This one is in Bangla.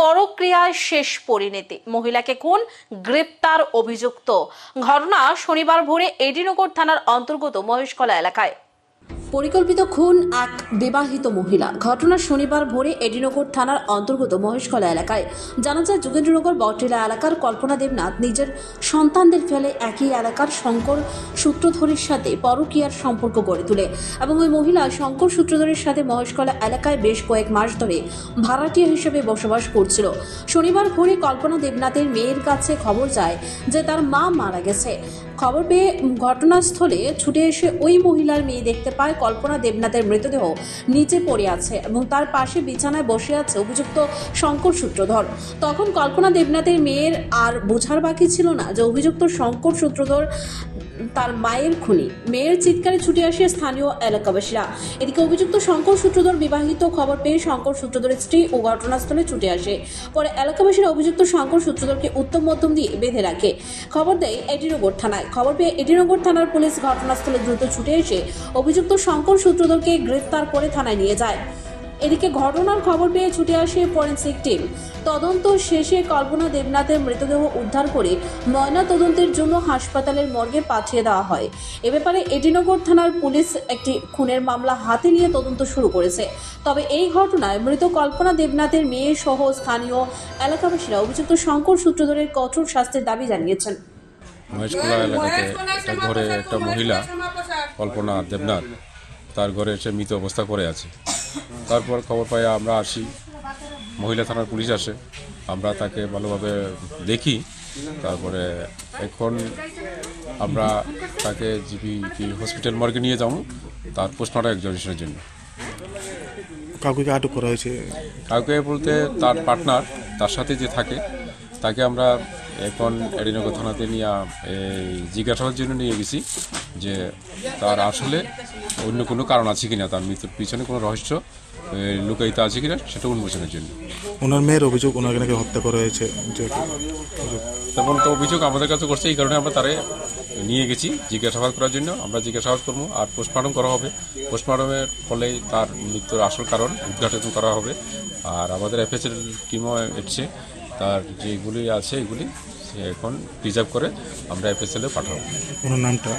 পরক্রিয়ায় শেষ পরিণতি। মহিলাকে খুন গ্রেপ্তার অভিযুক্ত? ঘটনা শনিবার ভোরে এডিনগর থানার অন্তর্গত মহেশকলা এলাকায়। পরিকল্পিত খুন এক বিবাহিত মহিলা। ঘটনা শনিবার ভোরে এডিনগর থানার অন্তর্গত মহেশকলা এলাকায়। জানা যায়, যোগেন্দ্রনগর বটটিলা এলাকার কল্পনা দেবনাথ নিজের সন্তানদের ফেলে একই এলাকার শঙ্কর সূত্রধরের সাথে পরকীয়ার সম্পর্ক গড়ে তোলে এবং ওই মহিলা শঙ্কর সূত্রধরের সাথে মহেশকলা এলাকায় বেশ কয়েক মাস ধরে ভাড়াটিয়া হিসেবে বসবাস করছিল। শনিবার ভোরে কল্পনা দেবনাথের মেয়ের কাছে খবর যায় যে তার মা মারা গেছে। খবর পেয়ে ঘটনাস্থলে ছুটে এসে ওই মহিলার মেয়ে দেখতে পায় কল্পনা দেবনাথের মৃতদেহ নিচে পড়ে আছে এবং তার পাশে বিছানায় বসে আছে অভিযুক্ত শঙ্কর সূত্রধর। তখন কল্পনা দেবনাথের মেয়ের আর বোঝার বাকি ছিল না যে অভিযুক্ত শঙ্কর সূত্রধর তার মায়ের খুনি। মেয়ের চিৎকারে ছুটে আসে স্থানীয় এলাকাবাসীরা। এদিকে অভিযুক্ত শঙ্কর সূত্রধর বিবাহিত খবর পেয়ে শঙ্কর সূত্রধরের স্ত্রী ও ঘটনাস্থলে ছুটে আসে। পরে এলাকাবাসীরা অভিযুক্ত শঙ্কর সূত্রধরকে উত্তম মধ্যম দিয়ে বেঁধে রাখে। খবর দেয় এডিনগর থানায়। খবর পেয়ে এডিনগর থানার পুলিশ ঘটনাস্থলে দ্রুত ছুটে এসে অভিযুক্ত শঙ্কর সূত্রধরকে গ্রেফতার করে থানায় নিয়ে যায়। এদিকে ঘটনার খবর পেয়ে ছুটে আসে ফরেন্সিক টিম। তদন্ত শেষে কল্পনা দেবনাথের মৃতদেহ উদ্ধার করে ময়না তদন্তের জন্য হাসপাতালের মর্গে পাঠিয়ে দেওয়া হয়। এ ব্যাপারে এডিনগর থানার পুলিশ একটি খুনের মামলা হাতে নিয়ে তদন্ত শুরু করেছে। তবে এই ঘটনায় মৃত কল্পনা দেবনাথের মেয়ে সহ স্থানীয় এলাকাবাসীরা অভিযুক্ত শঙ্কর সূত্রধরের কঠোর শাস্তির দাবি জানিয়েছেন। এলাকাতে একটা ঘরে একটা মহিলা কল্পনা দেবনাথ, তার ঘরে এসে মৃত অবস্থা করে আছে। তারপর খবর পাই আমরা আসি। মহিলা থানার পুলিশ আসে। আমরা তাকে ভালোভাবে দেখি। তারপরে এখন আমরা তাকে জিপি হসপিটাল মর্গে নিয়ে যাব। তার পোস্টমর্টম এক্সিবিশনের জন্য। কাউকে আটক করা হয়েছে? কাউকে বলতে তার পার্টনার তার সাথে যে থাকে তাকে আমরা এখন এডিনগর থানাতে নিয়ে এই জিজ্ঞাসাবাদের জন্য নিয়ে গেছি যে তার আসলে অন্য কোনো কারণ আছে কি না তার মৃত্যুর পিছনে কোনো রহস্য লুকায়িত আছে কিনা সেটা উন্মোচনের জন্য। ওনার মেয়ের অভিযোগ ওনাকে নাকি হত্যা করা হয়েছে যে তেমন তো অভিযোগ আমাদের কাছে করছে এই কারণে আমরা তারে নিয়ে গেছি জিজ্ঞাসাবাদ করার জন্য। আমরা জিজ্ঞাসাবাদ করব আর পোস্টমর্টম করা হবে। পোস্টমর্টমের ফলে তার মৃত্যুর আসল কারণ উদ্ঘাটন করা হবে। আর আমাদের এফএসএল টিমও এসছে তার যেগুলি আছে এগুলি সে এখন প্রিজার্ভ করে আমরা এফএসএলে পাঠাবো। ওনার নামটা?